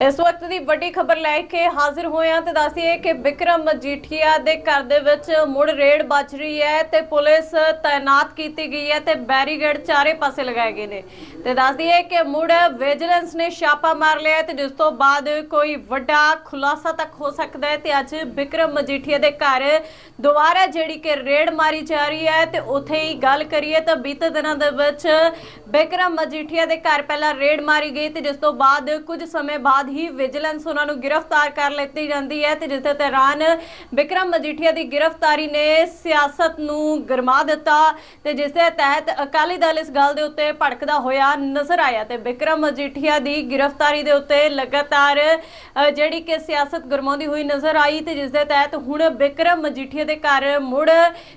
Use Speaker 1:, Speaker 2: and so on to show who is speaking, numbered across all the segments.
Speaker 1: ਇਸ ਵਕਤ ਦੀ ਵੱਡੀ ਖਬਰ ਲੈ ਕੇ ਹਾਜ਼ਰ ਹੋਏ ਹਾਂ ਤੇ ਦੱਸੀਏ ਕਿ ਵਿਕਰਮ ਮਜੀਠੀਆ ਦੇ ਘਰ ਦੇ ਵਿੱਚ ਮੁੜ ਰੇਡ ਬਚ ਰਹੀ ਹੈ ਤੇ ਪੁਲਿਸ ਤਾਇਨਾਤ ਕੀਤੀ ਗਈ ਹੈ ਤੇ ਬੈਰੀਗੇਡ ਚਾਰੇ ਪਾਸੇ ਲਗਾਏ ਗਏ ਨੇ। ਤੇ ਦੱਸਦੀਏ ਕਿ ਮੁੜ ਵਿਜੀਲੈਂਸ ਨੇ ਛਾਪਾ ਮਾਰ ਲਿਆ ਹੈ ਤੇ ਜਿਸ ਤੋਂ ਬਾਅਦ ਕੋਈ ਵੱਡਾ ਖੁਲਾਸਾ ਤੱਕ ਹੋ ਸਕਦਾ ਹੈ ਤੇ ਅੱਜ ਵਿਕਰਮ ਮਜੀਠੀਆ ਦੇ ਘਰ ਦੁਬਾਰਾ ਜਿਹੜੀ ਕਿ ਰੇਡ ਮਾਰੀ ਜਾ ਰਹੀ ਹੈ ਤੇ ਉੱਥੇ ਹੀ ਗੱਲ ਕਰੀਏ ਤਾਂ ਬੀਤੇ ਦਿਨਾਂ ਦੇ ਵਿੱਚ ਵਿਕਰਮ ਮਜੀਠੀਆ ਦੇ ਘਰ ਪਹਿਲਾਂ ਰੇਡ ਮਾਰੀ ਗਈ ਤੇ ਜਿਸ ਤੋਂ ਬਾਅਦ ਕੁਝ ਸਮੇਂ ਬਾਅਦ ਹੀ ਵਿਜੀਲੈਂਸ ਉਹਨਾਂ ਨੂੰ ਗ੍ਰਿਫਤਾਰ ਕਰ ਲੈਤੀ ਜਾਂਦੀ ਹੈ ਤੇ ਜਿਸ ਦੇ ਦੌਰਾਨ ਵਿਕਰਮ ਮਜੀਠੀਆ ਦੀ ਗ੍ਰਿਫਤਾਰੀ ਨੇ ਸਿਆਸਤ ਨੂੰ ਗਰਮਾ ਦਿੱਤਾ ਤੇ ਜਿਸ ਦੇ ਤਹਿਤ ਅਕਾਲੀ ਦਲ ਇਸ ਗੱਲ ਦੇ ਉੱਤੇ ਭੜਕਦਾ ਹੋਇਆ ਨਜ਼ਰ ਆਇਆ ਤੇ ਵਿਕਰਮ ਮਜੀਠੀਆ ਦੀ ਗ੍ਰਿਫਤਾਰੀ ਦੇ ਉੱਤੇ ਲਗਾਤਾਰ ਜਿਹੜੀ ਕਿ ਸਿਆਸਤ ਗਰਮਾਉਂਦੀ ਹੋਈ ਨਜ਼ਰ ਆਈ ਤੇ ਜਿਸ ਦੇ ਤਹਿਤ ਹੁਣ ਵਿਕਰਮ ਮਜੀਠੀਆ ਦੇ ਘਰ ਮੁੜ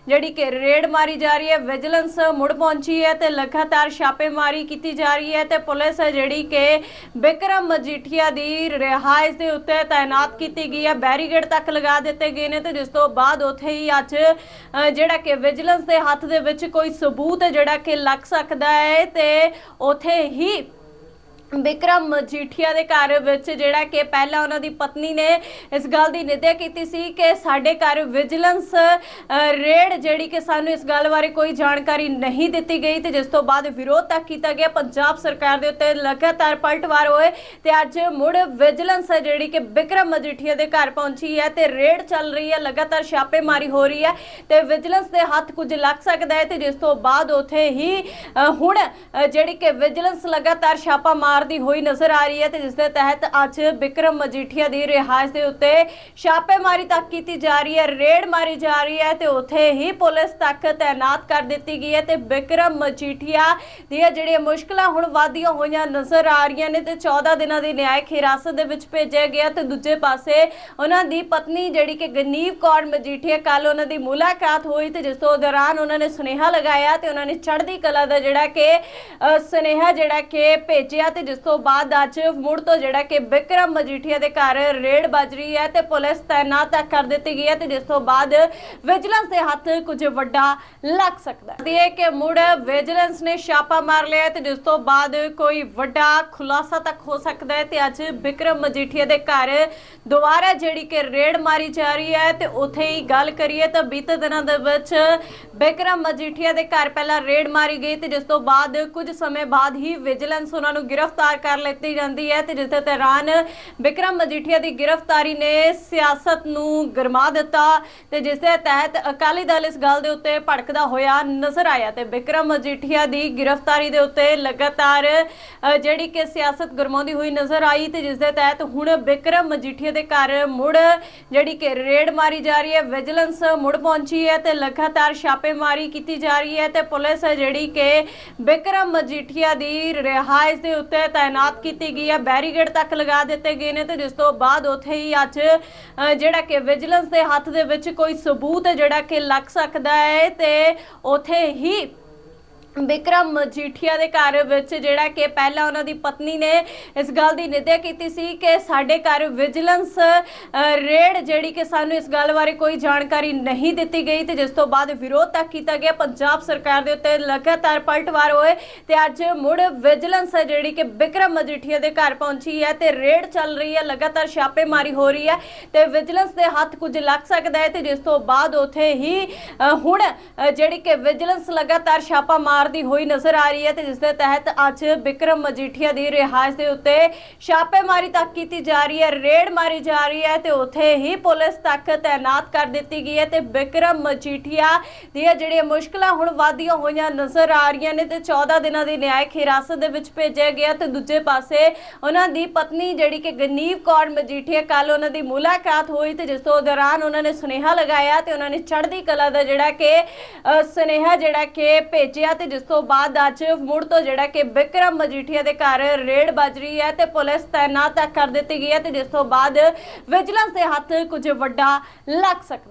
Speaker 1: ਜਿਹੜੀ ਕਿ ਰੇਡ ਮਾਰੀ ਜਾ ਰਹੀ ਹੈ, ਵਿਜੀਲੈਂਸ ਮੁੜ ਪਹੁੰਚੀ ਹੈ ਤੇ ਲਗਾਤਾਰ ਛਾਪੇਮਾਰੀ ਕੀਤੀ ਜਾ ਰਹੀ ਹੈ ਤੇ ਪੁਲਿਸ ਜਿਹੜੀ ਕਿ ਵਿਕਰਮ ਮਜੀਠੀਆ ਦੀ ਰਿਹਾਇਸ਼ ਦੇ ਉੱਤੇ ਤਾਇਨਾਤ ਕੀਤੀ ਗਈ ਹੈ। ਬੈਰੀਗੇਡ ਤੱਕ ਲਗਾ ਦਿੱਤੇ ਗਏ ਨੇ ਤੇ ਜਿਸ ਤੋਂ ਬਾਅਦ ਉੱਥੇ ਹੀ ਅੱਜ ਜਿਹੜਾ ਕਿ ਵਿਜੀਲੈਂਸ ਦੇ ਹੱਥ ਦੇ ਵਿੱਚ ਕੋਈ ਸਬੂਤ ਹੈ ਜਿਹੜਾ ਕਿ ਲੱਗ ਸਕਦਾ ਹੈ ਤੇ ਉੱਥੇ ਹੀ ਵਿਕਰਮ ਮਜੀਠੀਆ ਦੇ ਘਰ ਵਿੱਚ ਜਿਹੜਾ ਕਿ ਪਹਿਲਾਂ ਉਹਨਾਂ ਦੀ ਪਤਨੀ ਨੇ ਇਸ ਗੱਲ ਦੀ ਨਿੰਦਿਆ ਕੀਤੀ ਸੀ ਕਿ ਸਾਡੇ ਘਰ ਵਿਜੀਲੈਂਸ ਰੇਡ ਜਿਹੜੀ ਕਿ ਸਾਨੂੰ ਇਸ ਗੱਲ ਬਾਰੇ ਕੋਈ ਜਾਣਕਾਰੀ ਨਹੀਂ ਦਿੱਤੀ ਗਈ ਤੇ ਜਿਸ ਤੋਂ ਬਾਅਦ ਵਿਰੋਧ ਤੱਕ ਕੀਤਾ ਗਿਆ। ਪੰਜਾਬ ਸਰਕਾਰ ਦੇ ਉੱਤੇ ਲਗਾਤਾਰ ਪਲਟਵਾਰ ਹੋਏ ਤੇ ਅੱਜ ਮੁੜ ਵਿਜੀਲੈਂਸ ਹੈ ਜਿਹੜੀ ਕਿ ਵਿਕਰਮ ਮਜੀਠੀਆ ਦੇ ਘਰ ਪਹੁੰਚੀ ਹੈ ਤੇ ਰੇਡ ਚੱਲ ਰਹੀ ਹੈ, ਲਗਾਤਾਰ ਛਾਪੇਮਾਰੀ ਹੋ ਰਹੀ ਹੈ ਤੇ ਵਿਜੀਲੈਂਸ ਦੇ ਹੱਥ ਕੁਝ ਲੱਗ ਸਕਦਾ ਹੈ ਤੇ ਜਿਸ ਤੋਂ ਬਾਅਦ ਉਥੇ ਹੀ ਹੁਣ ਜਿਹੜੀ ਕਿ ਵਿਜੀਲੈਂਸ ਲਗਾਤਾਰ ਛਾਪਾ ਮਾਰ ਮਾਰਦੀ ਹੋਈ ਨਜ਼ਰ ਆ ਰਹੀ ਹੈ ਤੇ ਜਿਸ ਦੇ ਤਹਿਤ ਅੱਜ ਵਿਕਰਮ ਮਜੀਠੀਆ ਦੀ ਰਿਹਾਇਸ਼ ਦੇ ਉੱਤੇ ਛਾਪੇਮਾਰੀ ਤੱਕ ਕੀਤੀ ਜਾ ਰਹੀ ਹੈ, ਰੇਡ ਮਾਰੀ ਜਾ ਰਹੀ ਹੈ ਤੇ ਉੱਥੇ ਹੀ ਪੁਲਿਸ ਤੱਕ ਤਾਇਨਾਤ ਕਰ ਦਿੱਤੀ ਗਈ ਹੈ ਤੇ ਵਿਕਰਮ ਮਜੀਠੀਆ ਦੀਆਂ ਜਿਹੜੀਆਂ ਮੁਸ਼ਕਲਾਂ ਹੁਣ ਵਾਧੀਆਂ ਹੋਈਆਂ ਨਜ਼ਰ ਆ ਰਹੀਆਂ ਨੇ ਤੇ 14 ਦਿਨਾਂ ਦੀ ਨਿਆਇਕ ਹਿਰਾਸਤ ਦੇ ਵਿੱਚ ਭੇਜਿਆ ਗਿਆ ਤੇ ਦੂਜੇ ਪਾਸੇ ਉਹਨਾਂ ਦੀ ਪਤਨੀ ਜਿਹੜੀ ਕਿ ਗਨੀਵ ਕੌਰ ਮਜੀਠੀਆ ਕੱਲ ਉਹਨਾਂ ਦੀ ਮੁਲਾਕਾਤ ਹੋਈ ਤੇ ਜਿਸ ਤੋਂ ਦੌਰਾਨ ਉਹਨਾਂ ਨੇ ਸੁਨੇਹਾ ਲਗਾਇਆ ਤੇ ਉਹਨਾਂ ਨੇ ਚੜ੍ਹਦੀ ਕਲਾ ਦਾ ਜਿਹੜਾ ਕਿ ਸੁਨੇਹਾ ਜਿਹੜਾ ਕਿ ਭੇਜਿਆ ਤੇ ਜਿਸ ਤੋਂ ਬਾਅਦ ਅੱਜ ਮੁੜ ਤੋਂ ਜਿਹੜਾ ਕਿ ਬਿਕਰਮ ਮਜੀਠੀਆ ਦੇ ਘਰ ਰੇਡ ਵੱਜ ਰਹੀ ਹੈ ਤੇ ਪੁਲਿਸ ਤਾਇਨਾਤ ਕਰ ਦਿੱਤੀ ਗਈ ਹੈ ਤੇ ਜਿਸ ਤੋਂ ਬਾਅਦ ਵਿਜੀਲੈਂਸ ਦੇ ਹੱਥ ਕੁਝ ਵੱਡਾ ਲੱਗ ਸਕਦਾ ਹੈ। ਇਹ ਕਿ ਮੁੜ ਵਿਜੀਲੈਂਸ ਨੇ ਛਾਪਾ ਮਾਰ ਲਿਆ ਤੇ ਜਿਸ ਤੋਂ ਬਾਅਦ ਕੋਈ ਵੱਡਾ ਖੁਲਾਸਾ ਤੱਕ ਹੋ ਸਕਦਾ ਹੈ ਤੇ ਅੱਜ ਵਿਕਰਮ ਮਜੀਠੀਆ ਦੇ ਘਰ ਦੁਬਾਰਾ ਜਿਹੜੀ ਕਿ ਰੇਡ ਮਾਰੀ ਜਾ ਰਹੀ ਹੈ ਤੇ ਉੱਥੇ ਹੀ ਗੱਲ ਕਰੀਏ ਤਾਂ ਬੀਤੇ ਦਿਨਾਂ ਦੇ ਵਿੱਚ ਬਿਕਰਮ ਮਜੀਠੀਆ ਦੇ ਘਰ ਪਹਿਲਾਂ ਰੇਡ ਮਾਰੀ ਗਈ ਤੇ ਜਿਸ ਤੋਂ ਬਾਅਦ ਕੁਝ ਸਮੇਂ ਬਾਅਦ ਹੀ ਵਿਜੀਲੈਂਸ ਉਹਨਾਂ ਨੂੰ ਗ੍ਰਿਫਤਾਰ ਕਰ ਲਿੱਤੀ ਜਾਂਦੀ ਹੈ ਤੇ ਜਿਸ ਦੇ ਦੌਰਾਨ ਵਿਕਰਮ ਮਜੀਠੀਆ ਦੀ ਗ੍ਰਿਫਤਾਰੀ ਨੇ ਸਿਆਸਤ ਨੂੰ ਗਰਮਾ ਦਿੱਤਾ ਤੇ ਜਿਸ ਦੇ ਤਹਿਤ ਅਕਾਲੀ ਦਲ ਇਸ ਗੱਲ ਦੇ ਉੱਤੇ ਭੜਕਦਾ ਹੋਇਆ ਨਜ਼ਰ ਆਇਆ ਤੇ ਵਿਕਰਮ ਮਜੀਠੀਆ ਦੀ ਗ੍ਰਿਫਤਾਰੀ ਦੇ ਉੱਤੇ ਲਗਾਤਾਰ ਜਿਹੜੀ ਕਿ ਸਿਆਸਤ ਗਰਮਾਉਂਦੀ ਹੋਈ ਨਜ਼ਰ ਆਈ ਤੇ ਜਿਸ ਦੇ ਤਹਿਤ ਹੁਣ ਵਿਕਰਮ ਮਜੀਠੀਆ ਦੇ ਘਰ ਮੁੜ ਜਿਹੜੀ ਕਿ ਰੇਡ ਮਾਰੀ ਜਾ ਰਹੀ ਹੈ, ਵਿਜੀਲੈਂਸ ਮੁੜ ਪਹੁੰਚੀ ਹੈ ਤੇ ਲਗਾਤਾਰ ਛਾਪੇਮਾਰੀ ਕੀਤੀ ਜਾ ਰਹੀ ਹੈ ਤੇ ਪੁਲਿਸ ਜਿਹੜੀ ਕਿ ਵਿਕਰਮ ਮਜੀਠੀਆ ਦੀ ਰਿਹਾਇਸ਼ ਦੇ ਉੱਤੇ ਤਾਇਨਾਤ ਕੀਤੀ ਗਈ ਹੈ। ਬੈਰੀਗੇਡ ਤੱਕ ਲਗਾ ਦਿੱਤੇ ਗਏ ਨੇ ਤੇ ਜਿਸ ਤੋਂ ਬਾਅਦ ਉੱਥੇ ਹੀ ਅੱਜ ਜਿਹੜਾ ਕਿ ਵਿਜੀਲੈਂਸ ਦੇ ਹੱਥ ਦੇ ਵਿੱਚ ਕੋਈ ਸਬੂਤ ਜਿਹੜਾ ਕਿ ਲੱਗ ਸਕਦਾ ਹੈ ਤੇ ਉੱਥੇ ਹੀ ਬਿਕਰਮ ਮਜੀਠੀਆ ਦੇ ਘਰ ਵਿੱਚ ਜਿਹੜਾ ਕਿ ਪਹਿਲਾਂ ਉਹਨਾਂ ਦੀ ਪਤਨੀ ਨੇ ਇਸ ਗੱਲ ਦੀ ਨਿੰਦਿਆ ਕੀਤੀ ਸੀ ਕਿ ਸਾਡੇ ਘਰ ਵਿਜੀਲੈਂਸ ਰੇਡ ਜਿਹੜੀ ਕਿ ਸਾਨੂੰ ਇਸ ਗੱਲ ਬਾਰੇ ਕੋਈ ਜਾਣਕਾਰੀ ਨਹੀਂ ਦਿੱਤੀ ਗਈ ਤੇ ਜਿਸ ਤੋਂ ਬਾਅਦ ਵਿਰੋਧ ਤੱਕ ਕੀਤਾ ਗਿਆ। ਪੰਜਾਬ ਸਰਕਾਰ ਦੇ ਉੱਤੇ ਲਗਾਤਾਰ ਪਲਟਵਾਰ ਹੋਏ ਤੇ ਅੱਜ ਮੁੜ ਵਿਜੀਲੈਂਸ ਹੈ ਜਿਹੜੀ ਕਿ ਬਿਕਰਮ ਮਜੀਠੀਆ ਦੇ ਘਰ ਪਹੁੰਚੀ ਹੈ ਤੇ ਰੇਡ ਚੱਲ ਰਹੀ ਹੈ, ਲਗਾਤਾਰ ਛਾਪੇਮਾਰੀ ਹੋ ਰਹੀ ਹੈ ਤੇ ਵਿਜੀਲੈਂਸ ਦੇ ਹੱਥ ਕੁਝ ਲੱਗ ਸਕਦਾ ਹੈ ਤੇ ਜਿਸ ਤੋਂ ਬਾਅਦ ਉੱਥੇ ਹੀ ਹੁਣ ਜਿਹੜੀ ਕਿ ਵਿਜੀਲੈਂਸ ਲਗਾਤਾਰ ਛਾਪਾ ਮਾਰ ਮਾਰਦੀ ਹੋਈ ਨਜ਼ਰ ਆ ਰਹੀ ਹੈ ਤੇ ਜਿਸ ਦੇ ਤਹਿਤ ਅੱਜ ਵਿਕਰਮ ਮਜੀਠੀਆ ਦੀ ਰਿਹਾਇਸ਼ ਦੇ ਉੱਤੇ ਛਾਪੇਮਾਰੀ ਤੱਕ ਕੀਤੀ ਜਾ ਰਹੀ ਹੈ, ਰੇਡ ਮਾਰੀ ਜਾ ਰਹੀ ਹੈ ਤੇ ਉਥੇ ਹੀ ਪੁਲਿਸ ਤੱਕ ਤਾਇਨਾਤ ਕਰ ਦਿੱਤੀ ਗਈ ਹੈ ਤੇ ਵਿਕਰਮ ਮਜੀਠੀਆ ਦੀਆਂ ਜਿਹੜੀਆਂ ਮੁਸ਼ਕਲਾਂ ਹੁਣ ਵਾਧੀਆਂ ਹੋਈਆਂ ਨਜ਼ਰ ਆ ਰਹੀਆਂ ਨੇ ਤੇ 14 ਦਿਨਾਂ ਦੀ ਨਿਆਇਕ ਹਿਰਾਸਤ ਦੇ ਵਿੱਚ ਭੇਜਿਆ ਗਿਆ ਤੇ ਦੂਜੇ ਪਾਸੇ ਉਹਨਾਂ ਦੀ ਪਤਨੀ ਜਿਹੜੀ ਕਿ ਗਨੀਵ ਕੌਰ ਮਜੀਠੀਆ ਕੱਲ ਉਹਨਾਂ ਦੀ ਮੁਲਾਕਾਤ ਹੋਈ ਤੇ ਜਿਸ ਤੋਂ ਦੌਰਾਨ ਉਹਨਾਂ ਨੇ ਸੁਨੇਹਾ ਲਗਾਇਆ ਤੇ ਉਹਨਾਂ ਨੇ ਚੜ੍ਹਦੀ ਕਲਾ ਦਾ ਜਿਹੜਾ ਕਿ ਸੁਨੇਹਾ ਜਿਹੜਾ ਕਿ ਭੇਜਿਆ ਤੇ ਜਿਸ ਤੋਂ ਬਾਅਦ ਅੱਜ ਮੁੜ ਤੋਂ ਜਿਹੜਾ ਕਿ ਬਿਕਰਮ ਮਜੀਠੀਆ ਦੇ ਘਰ ਰੇਡ ਵੱਜ ਰਹੀ ਹੈ ਤੇ ਪੁਲਿਸ ਤਾਇਨਾਤ ਕਰ ਦਿੱਤੀ ਗਈ ਹੈ ਤੇ ਜਿਸ ਤੋਂ ਬਾਅਦ ਵਿਜੀਲੈਂਸ ਦੇ ਹੱਥ ਕੁਝ ਵੱਡਾ ਲੱਗ ਸਕਦਾ